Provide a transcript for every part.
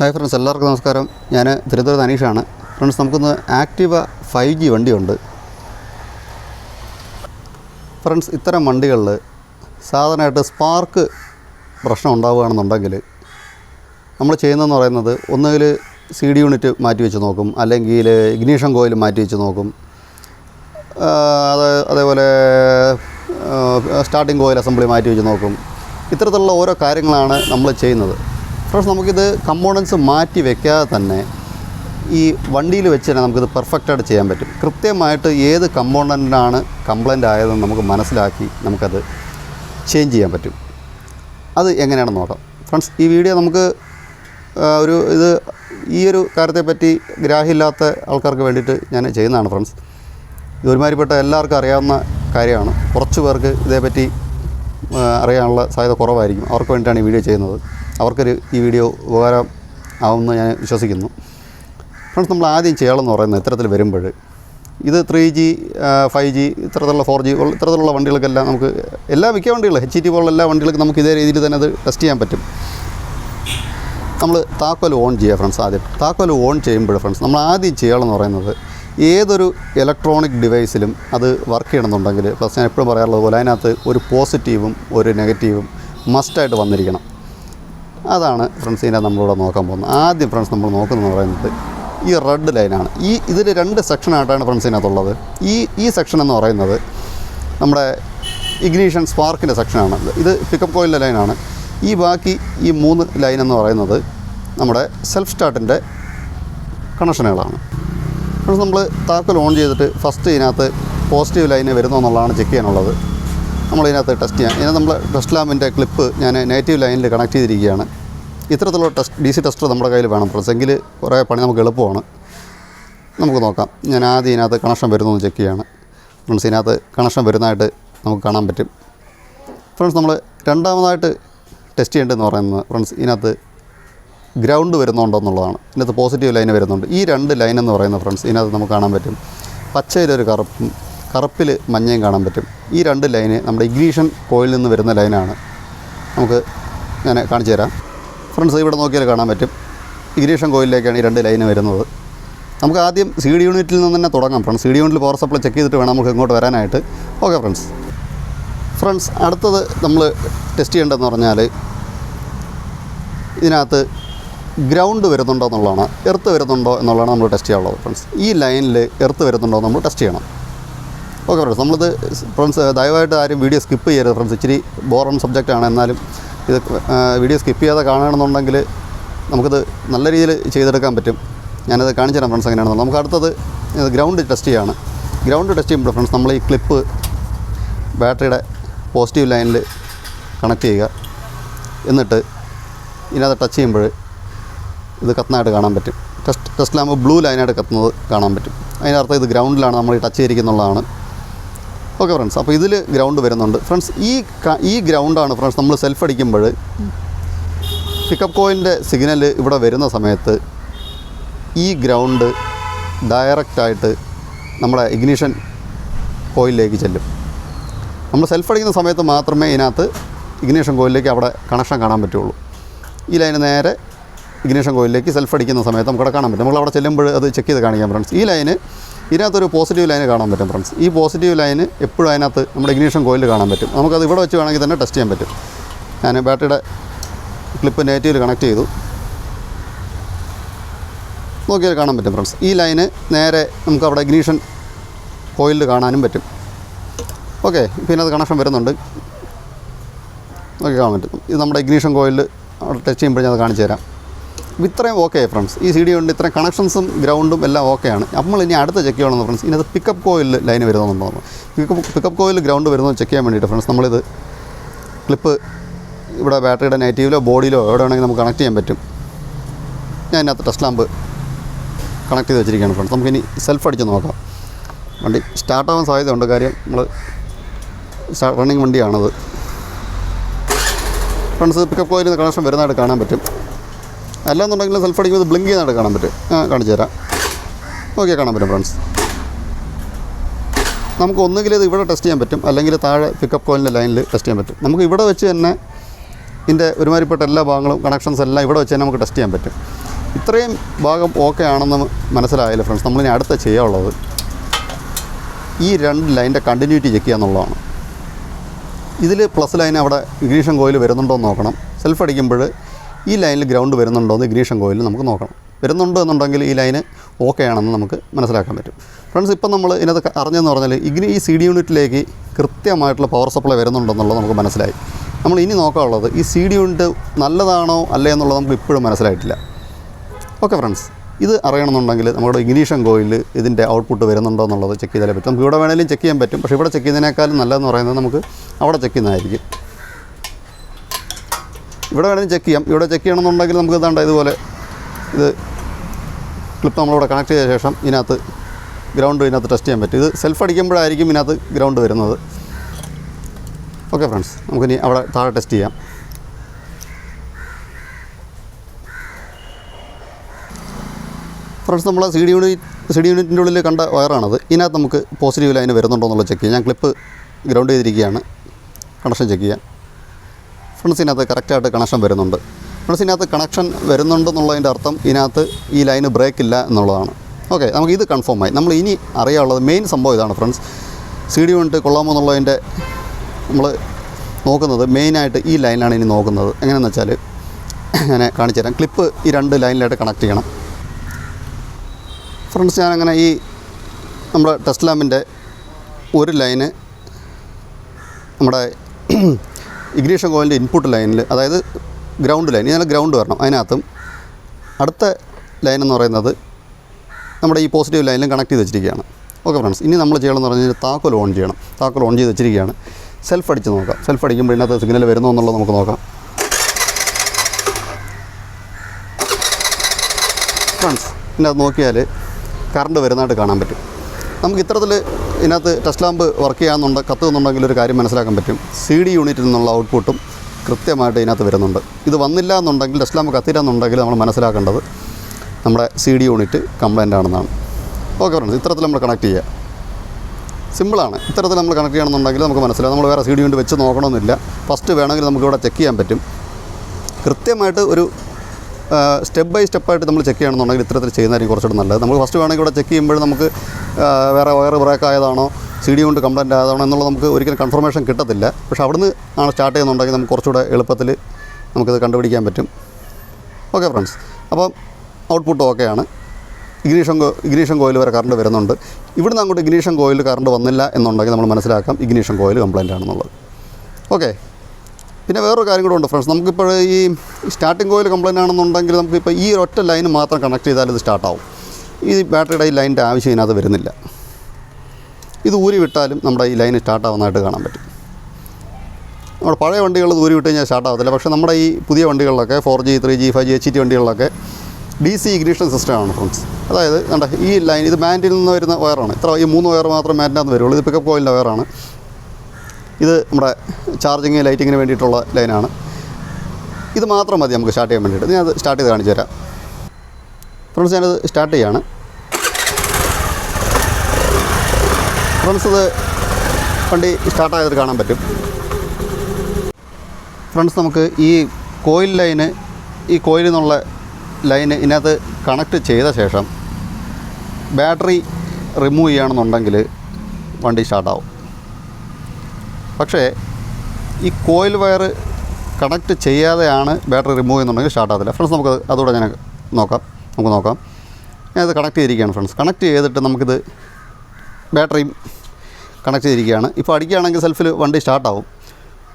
Hi friends എല്ലാവർക്കും നമസ്കാരം. ഞാൻ തിരുവനന്തപുരത്ത് അനീഷാണ്. ഫ്രണ്ട്സ് നമുക്കൊന്ന് ആക്റ്റീവ ഫൈവ് ജി വണ്ടിയുണ്ട്. ഫ്രണ്ട്സ് ഇത്തരം വണ്ടികളിൽ സാധാരണയായിട്ട് സ്പാർക്ക് പ്രശ്നം ഉണ്ടാവുകയാണെന്നുണ്ടെങ്കിൽ നമ്മൾ ചെയ്യുന്നതെന്ന് പറയുന്നത് ഒന്നുകിൽ സി ഡി യൂണിറ്റ് മാറ്റി വെച്ച് നോക്കും അല്ലെങ്കിൽ ഇഗ്നീഷൻ കോയിൽ മാറ്റി വെച്ച് നോക്കും. അത് അതേപോലെ സ്റ്റാർട്ടിംഗ് കോയിൽ അസംബ്ലി മാറ്റി വെച്ച് നോക്കും. ഇത്തരത്തിലുള്ള ഓരോ കാര്യങ്ങളാണ് നമ്മൾ ചെയ്യുന്നത്. ഫ്രണ്ട്സ് നമുക്കിത് കമ്പോണൻസ് മാറ്റി വെക്കാതെ തന്നെ ഈ വണ്ടിയിൽ വെച്ച് തന്നെ നമുക്കിത് പെർഫെക്റ്റായിട്ട് ചെയ്യാൻ പറ്റും. കൃത്യമായിട്ട് ഏത് കമ്പോണന്റിനാണ് കംപ്ലൈന്റ് ആയതെന്ന് നമുക്ക് മനസ്സിലാക്കി നമുക്കത് ചേഞ്ച് ചെയ്യാൻ പറ്റും. അത് എങ്ങനെയാണെന്ന് നോക്കാം. ഫ്രണ്ട്സ് ഈ വീഡിയോ നമുക്ക് ഒരു ഇത് ഈ ഒരു കാര്യത്തെപ്പറ്റി ഗ്രാഹ്യമില്ലാത്ത ആൾക്കാർക്ക് വേണ്ടിയിട്ട് ഞാൻ ചെയ്യുന്നതാണ് ഫ്രണ്ട്സ് ഇത് ഒരുമാതിരിപ്പെട്ട എല്ലാവർക്കും അറിയാവുന്ന കാര്യമാണ്. കുറച്ച് പേർക്ക് ഇതേപ്പറ്റി അറിയാനുള്ള സാധ്യത കുറവായിരിക്കും. അവർക്ക് വേണ്ടിയിട്ടാണ് ഈ വീഡിയോ ചെയ്യുന്നത്. അവർക്കൊരു ഈ വീഡിയോ ഉപകാരം ആവുമെന്ന് ഞാൻ വിശ്വസിക്കുന്നു. ഫ്രണ്ട്സ് നമ്മൾ ആദ്യം ചെയ്യണമെന്ന് പറയുന്നത് ഇത്തരത്തിൽ വരുമ്പോൾ ഇത് ത്രീ ജി ഫൈവ് ജി ഇത്തരത്തിലുള്ള ഫോർ ജി ഇത്തരത്തിലുള്ള വണ്ടികൾക്കെല്ലാം നമുക്ക് എല്ലാ മിക്ക വണ്ടികളും എച്ച് ടി പോലുള്ള എല്ലാ വണ്ടികൾക്കും നമുക്ക് ഇതേ രീതിയിൽ തന്നെ അത് ടെസ്റ്റ് ചെയ്യാൻ പറ്റും. നമ്മൾ താക്കോൽ ഓൺ ചെയ്യുക ഫ്രണ്ട്സ് ആദ്യം. താക്കോൽ ഓൺ ചെയ്യുമ്പോൾ ഫ്രണ്ട്സ് നമ്മൾ ആദ്യം ചെയ്യണമെന്ന് പറയുന്നത് ഏതൊരു ഇലക്ട്രോണിക് ഡിവൈസിലും അത് വർക്ക് ചെയ്യണമെന്നുണ്ടെങ്കിൽ പ്ലസ് ഞാൻ എപ്പോഴും പറയാറുള്ളത് പോലെ അതിനകത്ത് ഒരു പോസിറ്റീവും ഒരു നെഗറ്റീവും മസ്റ്റായിട്ട് വന്നിരിക്കണം. അതാണ് ഫ്രണ്ട്സ് ഇതിനെ നമ്മളിവിടെ നോക്കാൻ പോകുന്നത്. ആദ്യം ഫ്രണ്ട്സ് നമ്മൾ നോക്കുന്നത് പറയുന്നത് ഈ റെഡ് ലൈനാണ് ഈ ഇതിൽ രണ്ട് സെക്ഷനായിട്ടാണ് ഫ്രണ്ട്സ് ഇതിനകത്തുള്ളത്. ഈ ഈ സെക്ഷൻ എന്ന് പറയുന്നത് നമ്മുടെ ഇഗ്നീഷൻ സ്പാർക്കിന്റെ സെക്ഷനാണ് ഇത് പിക്കപ്പ് കോയിലിന്റെ ലൈനാണ് ഈ ബാക്കി ഈ മൂന്ന് ലൈൻ എന്ന് പറയുന്നത് നമ്മുടെ സെൽഫ് സ്റ്റാർട്ടിന്റെ കണക്ഷനുകളാണ് നമ്മൾ താക്കോൽ ഓൺ ചെയ്തിട്ട് ഫസ്റ്റ് ഇതിനകത്ത് പോസിറ്റീവ് ലൈന് വരുന്നോ എന്നുള്ളതാണ് ചെക്ക് ചെയ്യാനുള്ളത്. നമ്മൾ ഇതിനകത്ത് ടെസ്റ്റ് ചെയ്യാം. ഇതിനകത്ത് നമ്മൾ ടെസ്റ്റ് ലാമ്പിന്റെ ക്ലിപ്പ് ഞാൻ നെഗറ്റീവ് ലൈനിൽ കണക്ട് ചെയ്തിരിക്കുകയാണ്. ഇത്തരത്തിലുള്ള ടെസ്റ്റ് ഡി സി ടെസ്റ്റർ നമ്മുടെ കയ്യിൽ വേണം. ഫ്രണ്ട്സ് എങ്കിൽ കുറേ പണി നമുക്ക് എളുപ്പമാണ്. നമുക്ക് നോക്കാം. ഞാൻ ആദ്യം ഇതിനകത്ത് കണക്ഷൻ വരുന്നു ചെക്ക് ചെയ്യാണ്. ഫ്രണ്ട്സ് ഇതിനകത്ത് കണക്ഷൻ വരുന്നതായിട്ട് നമുക്ക് കാണാൻ പറ്റും. ഫ്രണ്ട്സ് നമ്മൾ രണ്ടാമതായിട്ട് ടെസ്റ്റ് ചെയ്യേണ്ടതെന്ന് പറയുന്നത് ഫ്രണ്ട്സ് ഇതിനകത്ത് ഗ്രൗണ്ട് വരുന്നുണ്ടോ എന്നുള്ളതാണ്. ഇതിനകത്ത് പോസിറ്റീവ് ലൈൻ വരുന്നുണ്ട്. ഈ രണ്ട് ലൈൻ എന്ന് പറയുന്ന ഫ്രണ്ട്സ് ഇതിനകത്ത് നമുക്ക് കാണാൻ പറ്റും. പച്ചയിലൊരു കറുപ്പും കറുപ്പിൽ മഞ്ഞയും കാണാൻ പറ്റും. ഈ രണ്ട് ലൈന് നമ്മുടെ ഇഗ്നീഷൻ കോയിൽ നിന്ന് വരുന്ന ലൈനാണ്. നമുക്ക് ഞാൻ കാണിച്ചു തരാം. ഫ്രണ്ട്സ് ഇവിടെ നോക്കിയാൽ കാണാൻ പറ്റും. ഇഗ്നീഷൻ കോയിലിലേക്കാണ് ഈ രണ്ട് ലൈന് വരുന്നത്. നമുക്ക് ആദ്യം സി ഡി യൂണിറ്റിൽ നിന്ന് തന്നെ തുടങ്ങാം ഫ്രണ്ട്സ്. സി ഡി യൂണിറ്റിൽ പവർ സപ്ലൈ ചെക്ക് ചെയ്തിട്ട് വേണം നമുക്ക് ഇങ്ങോട്ട് വരാനായിട്ട്. Okay friends. ഫ്രണ്ട്സ് അടുത്തത് നമ്മൾ ടെസ്റ്റ് ചെയ്യേണ്ടതെന്ന് പറഞ്ഞാൽ ഇതിനകത്ത് ഗ്രൗണ്ട് വരുന്നുണ്ടോ എന്നുള്ളതാണ്. എർത്ത് വരുന്നുണ്ടോ എന്നുള്ളതാണ് നമ്മൾ ടെസ്റ്റ് ചെയ്യാനുള്ളത് ഫ്രണ്ട്സ്. ഈ ലൈനിൽ എർത്ത് വരുന്നുണ്ടോ നമ്മൾ ടെസ്റ്റ് ചെയ്യണം. ഓക്കെ ഫ്രണ്ട്സ് നമ്മളിത് ഫ്രണ്ട്സ് ദയവായിട്ട് ആരും വീഡിയോ സ്കിപ്പ് ചെയ്യരുത് ഫ്രണ്ട്സ് ഇച്ചിരി ബോറൺ സബ്ജക്റ്റാണ് എന്നാലും ഇത് വീഡിയോ സ്കിപ്പ് ചെയ്യാതെ കാണണമെന്നുണ്ടെങ്കിൽ നമുക്കിത് നല്ല രീതിയിൽ ചെയ്തെടുക്കാൻ പറ്റും. ഞാനത് കാണിച്ചു തരാം ഫ്രണ്ട്സ് എങ്ങനെയാണെന്ന്. നമുക്ക് അടുത്തത് ഇത് ഗ്രൗണ്ട് ടെസ്റ്റ് ചെയ്യാണ്. ഗ്രൗണ്ട് ടെസ്റ്റ് ചെയ്യുമ്പോൾ ഫ്രണ്ട്സ് നമ്മൾ ഈ ക്ലിപ്പ് ബാറ്ററിയുടെ പോസിറ്റീവ് ലൈനിൽ കണക്ട് ചെയ്യുക. എന്നിട്ട് ഇതിനകത്ത് ടച്ച് ചെയ്യുമ്പോൾ ഇത് കത്തുന്നതായിട്ട് കാണാൻ പറ്റും. ടെസ്റ്റ് ടെസ്റ്റ് ലാമ്പ് ബ്ലൂ ലൈനായിട്ട് കത്തുന്നത് കാണാൻ പറ്റും. അതിനർത്ഥം ഇത് ഗ്രൗണ്ടിലാണ് നമ്മൾ ടച്ച് ചെയ്തിരിക്കുന്നുള്ളതാണ്. ഓക്കെ ഫ്രണ്ട്സ് അപ്പോൾ ഇതിൽ ഗ്രൗണ്ട് വരുന്നുണ്ട്. ഫ്രണ്ട്സ് ഈ ഈ ഗ്രൗണ്ടാണ് ഫ്രണ്ട്സ് നമ്മൾ സെൽഫ് അടിക്കുമ്പോൾ പിക്കപ്പ് കോയിന്റെ സിഗ്നൽ ഇവിടെ വരുന്ന സമയത്ത് ഈ ഗ്രൗണ്ട് ഡയറക്റ്റായിട്ട് നമ്മുടെ ഇഗ്നിഷൻ കോയിലേക്ക് ചെല്ലും. നമ്മൾ സെൽഫ് അടിക്കുന്ന സമയത്ത് മാത്രമേ ഇതിനകത്ത് ഇഗ്നീഷൻ കോയിലേക്ക് അവിടെ കണക്ഷൻ കാണാൻ പറ്റുള്ളൂ. ഈ ലൈന് നേരെ ഇഗ്നീഷൻ കോയിലേക്ക് സെൽഫ് അടിക്കുന്ന സമയത്ത് നമുക്കവിടെ കാണാൻ പറ്റും. നമ്മൾ അവിടെ ചെല്ലുമ്പോൾ അത് ചെക്ക് ചെയ്ത് കാണിക്കാം ഫ്രണ്ട്സ് ഈ ലൈന് ഇതിനകത്തൊരു പോസിറ്റീവ് ലൈന് കാണാൻ പറ്റും ഫ്രണ്ട്സ് ഈ പോസിറ്റീവ് ലൈന് എപ്പോഴും അതിനകത്ത് നമ്മുടെ ഇഗ്നീഷൻ കോയിൽ കാണാൻ പറ്റും. നമുക്കത് ഇവിടെ വെച്ച് വേണമെങ്കിൽ തന്നെ ടെസ്റ്റ് ചെയ്യാൻ പറ്റും. ഞാൻ ബാറ്ററിയുടെ ക്ലിപ്പ് നെഗറ്റീവിൽ കണക്ട് ചെയ്തു. നോക്കിയാൽ കാണാൻ പറ്റും ഫ്രണ്ട്സ് ഈ ലൈന് നേരെ നമുക്ക് അവിടെ ഇഗ്നീഷൻ കോയിലിൽ കാണാനും പറ്റും. ഓക്കെ പിന്നെ അത് കണക്ഷൻ വരുന്നുണ്ട്. നോക്കി കാണാൻ പറ്റും. ഇത് നമ്മുടെ ഇഗ്നീഷൻ കോയിലിൽ അവിടെ ടച്ച് ചെയ്യുമ്പോഴേ അത് കാണിച്ചു തരാം ഇത്രയും ഓക്കെ ഫ്രണ്ട്സ് ഈ സി ഡി ഉണ്ട് ഇത്രയും കണക്ഷൻസും ഗ്രൗണ്ടും എല്ലാം ഓക്കെയാണ് നമ്മൾ ഇനി അടുത്ത ചെക്ക് ചെയ്യണമെന്ന് ഫ്രണ്ട്സ് ഇതിനകത്ത് പിക്കപ്പ് കോയിൽ ലൈൻ വരുന്നുണ്ടോ പിക്കപ്പ് പിക്കപ്പ് കോയിൽ ഗ്രൗണ്ട് വരുന്നത് ചെക്ക് ചെയ്യാൻ വേണ്ടിയിട്ട് ഫ്രണ്ട്സ് നമ്മളിത് ക്ലിപ്പ് ഇവിടെ ബാറ്ററിയുടെ നെഗറ്റീവിലോ ബോഡിയിലോ എവിടെ വേണമെങ്കിൽ നമുക്ക് കണക്ട് ചെയ്യാൻ പറ്റും. ഞാൻ ഇതിനകത്ത് ടെസ്റ്റ് ലാമ്പ് കണക്ട് ചെയ്ത് വെച്ചിരിക്കുകയാണ് ഫ്രണ്ട്സ് നമുക്കിനി സെൽഫ് അടിച്ച് നോക്കാം. വണ്ടി സാധ്യത ഉണ്ട് കാര്യം നമ്മൾ റണ്ണിങ് വണ്ടിയാണത്. ഫ്രണ്ട്സ് പിക്കപ്പ് കോയിൽ കണക്ഷൻ വരുന്നതായിട്ട് കാണാൻ പറ്റും. അല്ലാന്നുണ്ടെങ്കിൽ സെൽഫ് അടിക്കുമ്പോൾ ബ്ലിങ്ക് ചെയ്യുന്നതായിട്ട് കാണാൻ പറ്റും. ആ കാണിച്ചു തരാം. ഓക്കെ കാണാൻ പറ്റും ഫ്രണ്ട്സ് നമുക്ക് ഒന്നുകിൽ ഇത് ഇവിടെ ടെസ്റ്റ് ചെയ്യാൻ പറ്റും. അല്ലെങ്കിൽ താഴെ പിക്കപ്പ് കോയിലിന്റെ ലൈനിൽ ടെസ്റ്റ് ചെയ്യാൻ പറ്റും. നമുക്ക് ഇവിടെ വെച്ച് തന്നെ ഇതിന്റെ ഒരുമാതിരിപ്പെട്ട എല്ലാ ഭാഗങ്ങളും കണക്ഷൻസ് എല്ലാം ഇവിടെ വെച്ച് തന്നെ നമുക്ക് ടെസ്റ്റ് ചെയ്യാൻ പറ്റും. ഇത്രയും ഭാഗം ഓക്കെ ആണെന്ന് മനസ്സിലായാലും ഫ്രണ്ട്സ് നമ്മൾ ഇനി അടുത്ത ചെയ്യാനുള്ളത് ഈ രണ്ട് ലൈന്റെ കണ്ടിന്യൂറ്റി ചെക്ക് ചെയ്യുക എന്നുള്ളതാണ്. ഇതിൽ പ്ലസ് ലൈൻ അവിടെ ഇഗ്നീഷൻ കോയിൽ വരുന്നുണ്ടോ എന്ന് നോക്കണം. സെൽഫ് അടിക്കുമ്പോൾ ഈ ലൈനിൽ ഗ്രൗണ്ട് വരുന്നുണ്ടോ എന്ന് ഗ്രീഷൻ കോയിൽ നമുക്ക് നോക്കണം. വരുന്നുണ്ട് എന്നുണ്ടെങ്കിൽ ഈ ലൈന് ഓക്കെ ആണെന്ന് നമുക്ക് മനസ്സിലാക്കാൻ പറ്റും. ഫ്രണ്ട്സ് ഇപ്പം നമ്മൾ ഇതിനകത്ത് അറിഞ്ഞതെന്ന് പറഞ്ഞാൽ ഇങ്ങനെ ഈ സി ഡി യൂണിറ്റിലേക്ക് കൃത്യമായിട്ടുള്ള പവർ സപ്ലൈ വരുന്നുണ്ടെന്നുള്ളത് നമുക്ക് മനസ്സിലായി. നമ്മൾ ഇനി നോക്കാനുള്ളത് ഈ സി ഡി യൂണിറ്റ് നല്ലതാണോ അല്ലേ എന്നുള്ളത് നമുക്ക് ഇപ്പോഴും മനസ്സിലായിട്ടില്ല. ഓക്കെ ഫ്രണ്ട്സ് ഇത് അറിയണമെന്നുണ്ടെങ്കിൽ നമ്മുടെ ഇഗ്നീഷൻ കോയിൽ ഇതിന്റെ ഔട്ട്പുട്ട് വരുന്നുണ്ടോ എന്നുള്ളത് ചെക്ക് ചെയ്താലേ പറ്റും നമുക്ക് ഇവിടെ വേണമെങ്കിലും ചെക്ക് ചെയ്യാൻ പറ്റും. പക്ഷേ ഇവിടെ ചെക്ക് ചെയ്യുന്നതിനേക്കാളും നല്ലതെന്ന് പറയുന്നത് നമുക്ക് അവിടെ ചെക്ക് ചെയ്യുന്നതായിരിക്കും. ഇവിടെ വേണമെങ്കിൽ ചെക്ക് ചെയ്യാം. ഇവിടെ ചെക്ക് ചെയ്യണമെന്നുണ്ടെങ്കിൽ നമുക്ക് ഇതാണ്ട് ഇതുപോലെ ഇത് ക്ലിപ്പ് നമ്മളിവിടെ കണക്ട് ചെയ്ത ശേഷം ഇതിനകത്ത് ഗ്രൗണ്ട് ഇതിനകത്ത് ടെസ്റ്റ് ചെയ്യാൻ പറ്റും. ഇത് സെൽഫ് അടിക്കുമ്പോഴായിരിക്കും ഇതിനകത്ത് ഗ്രൗണ്ട് വരുന്നത്. ഓക്കെ ഫ്രണ്ട്സ് നമുക്കിനി അവിടെ താഴെ ടെസ്റ്റ് ചെയ്യാം. ഫ്രണ്ട്സ് നമ്മൾ C D unit C D യൂണിറ്റിന്റെ ഉള്ളിൽ കണ്ട വയറാണത്. ഇതിനകത്ത് നമുക്ക് പോസിറ്റീവ് ലൈന് വരുന്നുണ്ടോ എന്നുള്ളത് ചെക്ക് ചെയ്യാം. ഞാൻ ക്ലിപ്പ് ഗ്രൗണ്ട് ചെയ്തിരിക്കുകയാണ്. കണക്ഷൻ ചെക്ക് ചെയ്യാം. ഫ്രണ്ട്സ് ഇതിനകത്ത് കറക്റ്റായിട്ട് കണക്ഷൻ വരുന്നുണ്ട്. ഫ്രണ്ട്സ് കണക്ഷൻ വരുന്നുണ്ടെന്നുള്ളതിന്റെ അർത്ഥം ഇതിനകത്ത് ഈ ലൈന് ബ്രേക്ക് ഇല്ല എന്നുള്ളതാണ്. ഓക്കെ നമുക്ക് ഇത് കൺഫേം ആയി. നമ്മൾ ഇനി അറിയാനുള്ളത് മെയിൻ സംഭവം ഇതാണ് ഫ്രണ്ട്സ് സി ഡി യൂണിറ്റ് കൊള്ളാമോ എന്നുള്ളതിന്റെ നമ്മൾ നോക്കുന്നത് മെയിനായിട്ട് ഈ ലൈനാണ് ഇനി നോക്കുന്നത്. എങ്ങനെയെന്ന് വെച്ചാൽ ഞാൻ കാണിച്ചു തരാം. ക്ലിപ്പ് ഈ രണ്ട് ലൈനിലായിട്ട് കണക്ട് ചെയ്യണം. ഫ്രണ്ട്സ് ഞാനങ്ങനെ ഈ നമ്മുടെ ടെസ്റ്റ് ലാമ്പിന്റെ ഒരു ലൈന് നമ്മുടെ ഇഗ്നീഷൻ കോയിലിന്റെ ഇൻപുട്ട് ലൈനിൽ അതായത് ഗ്രൗണ്ട് ലൈൻ ഇതിനെ ഗ്രൗണ്ട് വരണം അതിനകത്തും. അടുത്ത ലൈൻ എന്ന് പറയുന്നത് നമ്മുടെ ഈ പോസിറ്റീവ് ലൈനിലും കണക്ട് ചെയ്ത് വെച്ചിരിക്കുകയാണ്. ഓക്കെ ഫ്രണ്ട്സ് ഇനി നമ്മൾ ചെയ്യണമെന്ന് പറഞ്ഞു കഴിഞ്ഞാൽ താക്കോൽ ഓൺ ചെയ്യണം. താക്കോൽ ഓൺ ചെയ്ത് വെച്ചിരിക്കുകയാണ്. സെൽഫ് അടിച്ച് നോക്കാം. സെൽഫ് അടിക്കുമ്പോൾ ഇതിനകത്ത് സിഗ്നൽ വരുന്നു എന്നുള്ളത് നമുക്ക് നോക്കാം. ഫ്രണ്ട്സ് ഇതിനകത്ത് നോക്കിയാൽ കറണ്ട് വരുന്നതായിട്ട് കാണാൻ പറ്റും. നമുക്ക് ഇത്തരത്തിൽ ഇതിനകത്ത് ടെസ്റ്റ് ലാമ്പ് വർക്ക് ചെയ്യാമെന്നുണ്ട് കത്തുന്നുണ്ടെങ്കിൽ ഒരു കാര്യം മനസ്സിലാക്കാൻ പറ്റും. സി ഡി യൂണിറ്റിൽ നിന്നുള്ള ഔട്ട്പുട്ടും കൃത്യമായിട്ട് ഇതിനകത്ത് വരുന്നുണ്ട്. ഇത് വന്നില്ല എന്നുണ്ടെങ്കിൽ ടെസ്റ്റ് ലാമ്പ് കത്തിരാന്നുണ്ടെങ്കിൽ നമ്മൾ മനസ്സിലാക്കേണ്ടത് നമ്മുടെ സി ഡി യൂണിറ്റ് കംപ്ലൈന്റ് ആണെന്നാണ്. ഓക്കെ ഫ്രണ്ട്സ് ഇത്തരത്തിൽ നമ്മൾ കണക്ട് ചെയ്യുക സിമ്പിളാണ് ഇത്തരത്തിൽ നമ്മൾ കണക്ട് ചെയ്യണമെന്നുണ്ടെങ്കിൽ നമുക്ക് മനസ്സിലാവും. നമ്മൾ വേറെ സി ഡി യൂണിറ്റ് വെച്ച് നോക്കണമെന്നില്ല. ഫസ്റ്റ് വേണമെങ്കിൽ നമുക്കിവിടെ ചെക്ക് ചെയ്യാൻ പറ്റും. കൃത്യമായിട്ട് ഒരു സ്റ്റെപ്പ് ബൈ സ്റ്റെപ്പായിട്ട് നമ്മൾ ചെക്ക് ചെയ്യണമെന്നുണ്ടെങ്കിൽ ഇത്തരത്തിൽ ചെയ്യുന്നതായിരിക്കും കുറച്ചുകൂടെ നല്ലത്. നമുക്ക് ഫസ്റ്റ് വേണമെങ്കിൽ ഇവിടെ ചെക്ക് ചെയ്യുമ്പോൾ നമുക്ക് വേറെ വയർ ബ്രേക്ക് ആയതാണോ സി ഡി കൊണ്ട് കംപ്ലൈന്റ് ആയതാണോ എന്നുള്ളത് നമുക്ക് ഒരിക്കലും കൺഫർമേഷൻ കിട്ടത്തില്ല. പക്ഷേ അവിടുന്ന് ആണ് സ്റ്റാർട്ട് ചെയ്യുന്നുണ്ടെങ്കിൽ നമുക്ക് കുറച്ചുകൂടെ എളുപ്പത്തിൽ നമുക്കിത് കണ്ടുപിടിക്കാൻ പറ്റും. ഓക്കെ ഫ്രണ്ട്സ് അപ്പം ഔട്ട്പുട്ട് ഓക്കെയാണ് ഇഗ്നീഷൻ ഇഗ്നീഷൻ കോയിൽ വരെ കറണ്ട് വരുന്നുണ്ട്. ഇവിടുന്ന് അങ്ങോട്ട് ഇഗ്നീഷൻ കോയിൽ കറണ്ട് വന്നില്ല എന്നുണ്ടെങ്കിൽ നമ്മൾ മനസ്സിലാക്കാം ഇഗ്നീഷൻ കോയിൽ കംപ്ലൈന്റ് ആണെന്നുള്ളത്. ഓക്കെ പിന്നെ വേറൊരു കാര്യം കൂടെ ഉണ്ട് ഫ്രണ്ട്സ് നമുക്കിപ്പോൾ ഈ സ്റ്റാർട്ടിംഗ് കോയിൽ കംപ്ലൈന്റ് ആണെന്നുണ്ടെങ്കിൽ നമുക്കിപ്പോൾ ഈ ഒറ്റ ലൈൻ മാത്രം കണക്ട് ചെയ്താൽ ഇത് സ്റ്റാർട്ടാവും ഈ ബാറ്ററിയുടെ ഈ ലൈനിന്റെ ആവശ്യം ഇതിനകത്ത് വരുന്നില്ല. ഇത് ഊരി വിട്ടാലും നമ്മുടെ ഈ ലൈൻ സ്റ്റാർട്ടാവുന്നതായിട്ട് കാണാൻ പറ്റും. നമ്മുടെ പഴയ വണ്ടികൾ ഊരി വിട്ട് കഴിഞ്ഞാൽ സ്റ്റാർട്ടാവത്തില്ല പക്ഷേ നമ്മുടെ ഈ പുതിയ വണ്ടികളിലൊക്കെ four G three G five G H T വണ്ടികളിലൊക്കെ D C ignition സിസ്റ്റമാണ് ഫ്രണ്ട്സ് അതായത് കണ്ട ഈ ലൈൻ ഇത് മാന്റിൽ നിന്ന് വരുന്ന വയറാണ് ഇത്ര ഈ മൂന്ന് വയർ മാത്രം മാന്റിനകത്ത് വരുള്ളൂ. ഇത് പിക്കപ്പ് കോയിലിന്റെ വയറാണ് ഇത് നമ്മുടെ ചാർജിങ് ലൈറ്റിങ്ങിന് വേണ്ടിയിട്ടുള്ള ലൈനാണ്. ഇത് മാത്രം മതി നമുക്ക് സ്റ്റാർട്ട് ചെയ്യാൻ വേണ്ടിയിട്ട്. ഞാൻ അത് സ്റ്റാർട്ട് ചെയ്ത് കാണിച്ചു തരാം. ഫ്രണ്ട്സ് ഞാനത് സ്റ്റാർട്ട് ചെയ്യാണ്. ഫ്രണ്ട്സ് ഇത് വണ്ടി സ്റ്റാർട്ടായത് കാണാൻ പറ്റും. ഫ്രണ്ട്സ് നമുക്ക് ഈ കോയിൽ ലൈന് ഈ കോയിൽ നിന്നുള്ള ലൈന് ഇതിനകത്ത് കണക്ട് ചെയ്ത ശേഷം ബാറ്ററി റിമൂവ് ചെയ്യുകയാണെന്നുണ്ടെങ്കിൽ വണ്ടി സ്റ്റാർട്ടാവും. പക്ഷേ ഈ കോയിൽ വയർ കണക്ട് ചെയ്യാതെയാണ് ബാറ്ററി റിമൂവ് ചെയ്യുന്നുണ്ടെങ്കിൽ സ്റ്റാർട്ട് ആകത്തില്ല. ഫ്രണ്ട്സ് നമുക്ക് അതുകൂടെ ഞാൻ നോക്കാം. നമുക്ക് നോക്കാം. ഞാൻ ഇത് കണക്ട് ചെയ്തിരിക്കുകയാണ് ഫ്രണ്ട്സ് കണക്ട് ചെയ്തിട്ട് നമുക്കിത് ബാറ്ററിയും കണക്ട് ചെയ്തിരിക്കുകയാണ്. ഇപ്പോൾ അടിക്കുകയാണെങ്കിൽ സെൽഫിൽ വണ്ടി സ്റ്റാർട്ടാവും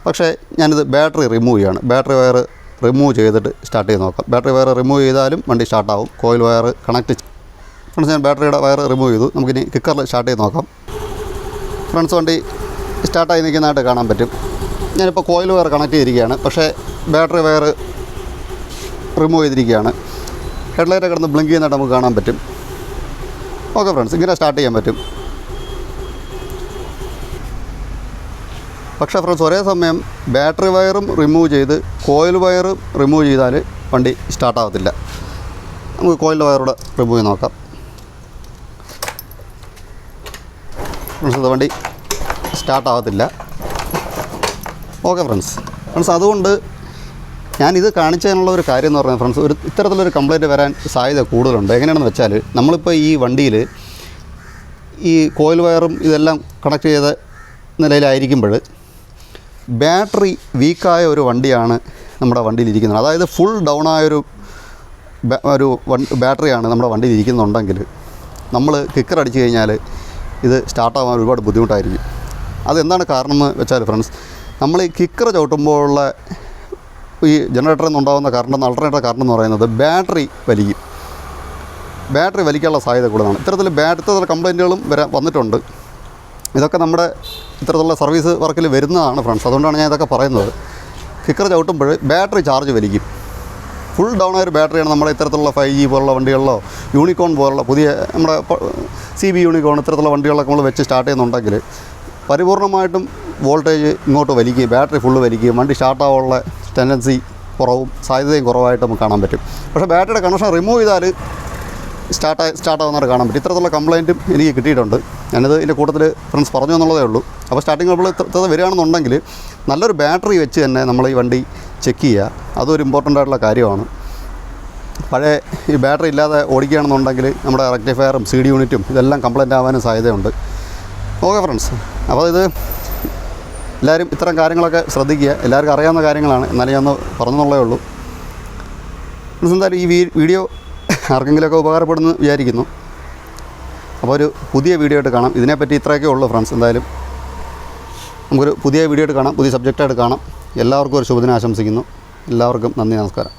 പക്ഷേ ഞാനിത് ബാറ്ററി റിമൂവ് ചെയ്യാണ്. ബാറ്ററി വയർ റിമൂവ് ചെയ്തിട്ട് സ്റ്റാർട്ട് ചെയ്ത് നോക്കാം. ബാറ്ററി വയർ റിമൂവ് ചെയ്താലും വണ്ടി സ്റ്റാർട്ടാവും കോയിൽ വയർ കണക്ട് ഫ്രണ്ട്സ് ഞാൻ ബാറ്ററിയുടെ വയർ റിമൂവ് ചെയ്തു. നമുക്കിനി കിക്കറിൽ സ്റ്റാർട്ട് ചെയ്ത് നോക്കാം. ഫ്രണ്ട്സ് വണ്ടി സ്റ്റാർട്ടായി നിൽക്കുന്നതായിട്ട് കാണാൻ പറ്റും. ഞാനിപ്പോൾ കോയിൽ വയർ കണക്ട് ചെയ്തിരിക്കുകയാണ്. പക്ഷേ ബാറ്ററി വയർ റിമൂവ് ചെയ്തിരിക്കുകയാണ്. ഹെഡ്ലൈറ്റ് കിടന്ന് ബ്ലിങ്ക് ചെയ്യുന്നതായിട്ട് നമുക്ക് കാണാൻ പറ്റും. ഓക്കെ ഫ്രണ്ട്സ് ഇങ്ങനെ സ്റ്റാർട്ട് ചെയ്യാൻ പറ്റും. പക്ഷേ ഫ്രണ്ട്സ് ഒരേ സമയം ബാറ്ററി വയറും റിമൂവ് ചെയ്ത് കോയിൽ വയറും റിമൂവ് ചെയ്താൽ വണ്ടി സ്റ്റാർട്ടാവത്തില്ല നമുക്ക് കോയിൽ വയറൂടെ റിമൂവ് ചെയ്ത് നോക്കാം. ഫ്രണ്ട്സ് വണ്ടി സ്റ്റാർട്ട് ആവത്തില്ല ഓക്കെ ഫ്രണ്ട്സ് ഫ്രണ്ട്സ് അതുകൊണ്ട് ഞാനിത് കാണിച്ചതിനുള്ള ഒരു കാര്യം എന്ന് പറഞ്ഞാൽ ഫ്രണ്ട്സ് ഒരു ഇത്തരത്തിലൊരു കംപ്ലൈന്റ് വരാൻ സാധ്യത കൂടുതലുണ്ട്. എങ്ങനെയാണെന്ന് വെച്ചാൽ നമ്മളിപ്പോൾ ഈ വണ്ടിയിൽ ഈ കോയിൽ വയറും ഇതെല്ലാം കണക്ട് ചെയ്ത നിലയിലായിരിക്കുമ്പോൾ ബാറ്ററി വീക്കായ ഒരു വണ്ടിയാണ് നമ്മുടെ വണ്ടിയിൽ ഇരിക്കുന്നത് അതായത് ഫുൾ ഡൗൺ ആയൊരു ഒരു ബാറ്ററിയാണ് നമ്മുടെ വണ്ടിയിൽ ഇരിക്കുന്നുണ്ടെങ്കിൽ നമ്മൾ കിക്കർ അടിച്ചു കഴിഞ്ഞാൽ ഇത് സ്റ്റാർട്ടാവാൻ ഒരുപാട് ബുദ്ധിമുട്ടായിരിക്കും. അതെന്താണ് കാരണം എന്ന് വെച്ചാൽ ഫ്രണ്ട്സ് നമ്മൾ ഈ കിക്കർ ചവിട്ടുമ്പോഴുള്ള ഈ ജനറേറ്ററിൽ നിന്നുണ്ടാകുന്ന കറണ്ട് അൾട്ടർനേറ്റർ കറണ്ട് എന്ന് പറയുന്നത് ബാറ്ററി വലിക്കും. ബാറ്ററി വലിക്കാനുള്ള സാധ്യത കൂടുതലാണ്. ഇത്തരത്തിൽ ബാറ്ററി കംപ്ലൈന്റുകളും വരാൻ വന്നിട്ടുണ്ട്. ഇതൊക്കെ നമ്മുടെ ഇത്തരത്തിലുള്ള സർവീസ് വർക്കിൽ വരുന്നതാണ് ഫ്രണ്ട്സ് അതുകൊണ്ടാണ് ഞാൻ ഇതൊക്കെ പറയുന്നത്. കിക്കർ ചവിട്ടുമ്പോൾ ബാറ്ററി ചാർജ് വലിക്കും. ഫുൾ ഡൗൺ ആയ ഒരു ബാറ്ററിയാണ് നമ്മുടെ ഇത്തരത്തിലുള്ള ഫൈവ് ജി പോലുള്ള വണ്ടികളിലോ യൂണിക്കോൺ പോലുള്ള പുതിയ നമ്മുടെ സി ബി യൂണിക്കോൺ ഇത്തരത്തിലുള്ള വണ്ടികളൊക്കെ നമ്മൾ വെച്ച് സ്റ്റാർട്ട് ചെയ്യുന്നുണ്ടെങ്കിൽ പരിപൂർണമായിട്ടും വോൾട്ടേജ് ഇങ്ങോട്ട് വലിക്കുകയും ബാറ്ററി ഫുള്ള് വലിക്കുകയും വണ്ടി സ്റ്റാർട്ടാവാനുള്ള ടെൻഡൻസി കുറവും സാധ്യതയും കുറവായിട്ട് നമുക്ക് കാണാൻ പറ്റും. പക്ഷേ ബാറ്ററിയുടെ കണക്ഷൻ റിമൂവ് ചെയ്താൽ സ്റ്റാർട്ടായി സ്റ്റാർട്ടാവുന്നവരെ കാണാൻ പറ്റും. ഇത്തരത്തിലുള്ള കംപ്ലയിന്റും എനിക്ക് കിട്ടിയിട്ടുണ്ട്. ഞാനത് ഇതിന്റെ കൂട്ടത്തിൽ ഫ്രണ്ട്സ് പറഞ്ഞു എന്നുള്ളതേ ഉള്ളൂ. അപ്പോൾ സ്റ്റാർട്ടിങ് നമ്മൾ ഇത്ര വരികയാണെന്നുണ്ടെങ്കിൽ നല്ലൊരു ബാറ്ററി വെച്ച് തന്നെ നമ്മൾ ഈ വണ്ടി ചെക്ക് ചെയ്യുക. അതൊരു ഇമ്പോർട്ടന്റ് ആയിട്ടുള്ള കാര്യമാണ്. പഴയ ഈ ബാറ്ററി ഇല്ലാതെ ഓടിക്കുകയാണെന്നുണ്ടെങ്കിൽ നമ്മുടെ റെക്ടിഫയറും സി ഡി യൂണിറ്റും ഇതെല്ലാം കംപ്ലൈന്റ് ആവാനും സാധ്യതയുണ്ട്. ഓക്കെ ഫ്രണ്ട്സ് അപ്പോൾ ഇത് എല്ലാവരും ഇത്തരം കാര്യങ്ങളൊക്കെ ശ്രദ്ധിക്കുക. എല്ലാവർക്കും അറിയാവുന്ന കാര്യങ്ങളാണ്. എന്നാലും ഞാൻ പറഞ്ഞെന്നുള്ളേ ഉള്ളൂ. ഫ്രണ്ട്സ് എന്തായാലും ഈ വീഡിയോ ആർക്കെങ്കിലുമൊക്കെ ഉപകാരപ്പെടുന്നു വിചാരിക്കുന്നു. അപ്പോൾ ഒരു പുതിയ വീഡിയോ ആയിട്ട് കാണാം. ഇതിനെപ്പറ്റി ഇത്രയൊക്കെ ഉള്ളൂ ഫ്രണ്ട്സ് എന്തായാലും. നമുക്കൊരു പുതിയ വീഡിയോ ആയിട്ട് കാണാം. പുതിയ സബ്ജക്റ്റായിട്ട് കാണാം. എല്ലാവർക്കും ഒരു ശുഭദിനം ആശംസിക്കുന്നു. എല്ലാവർക്കും നന്ദി നമസ്കാരം.